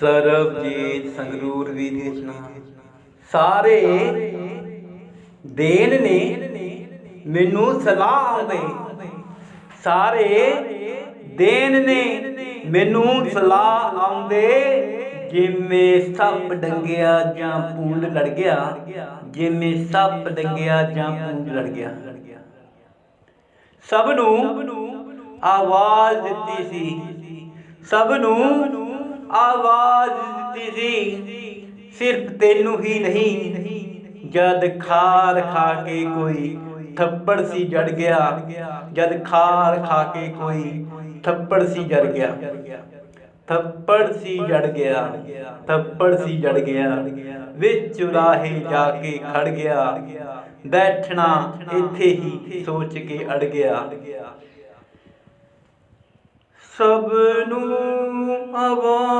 ਸਰਬਜੀਤ ਸੰਗਰੂਰ ਦੀ ਰਚਨਾ ਸਾਰੇ ਦੇਨ ਨੇ ਮੈਨੂੰ ਸਲਾਹ ਆਉਂਦੇ ਸਾਰੇ ਦੇਨ ਨੇ ਮੈਨੂੰ ਸਲਾਹ ਆਉਂਦੇ। ਜਿਵੇਂ ਸੱਪ ਡੰਗਿਆ ਜਾਂ ਪੂੰਡ ਲੜ ਗਿਆ, ਜਿਵੇਂ ਸੱਪ ਡੰਗਿਆ ਜਾਂ ਪੂੰਡ ਲੜ ਗਿਆ। ਸਭ ਨੂੰ ਆਵਾਜ਼ ਦਿੱਤੀ ਸੀ। ਸਭ ਨੂੰ ਆਵਾਜ਼ ਸੀ ਸਿਰਫ ਤੈਨੂੰ ਹੀ ਨਹੀਂ। ਜਦ ਖਾਰ ਖਾ ਕੇ ਕੋਈ ਥੱਪੜ ਸੀ ਜੜ ਗਿਆ, ਜਦ ਖਾਰ ਖਾ ਕੇ ਕੋਈ ਥੱਪੜ ਸੀ ਜੜ ਗਿਆ। ਥੱਪੜ ਸੀ ਜੜ ਗਿਆ, ਥੱਪੜ ਸੀ ਜੜ ਗਿਆ। ਵਿੱਚ ਚੁਰਾਹੇ ਜਾ ਕੇ ਖੜ ਗਿਆ, ਬੈਠਣਾ ਇੱਥੇ ਹੀ ਸੋਚ ਕੇ ਅੜ ਗਿਆ। ਸਭ ਨੂੰ ਆਵਾਜ਼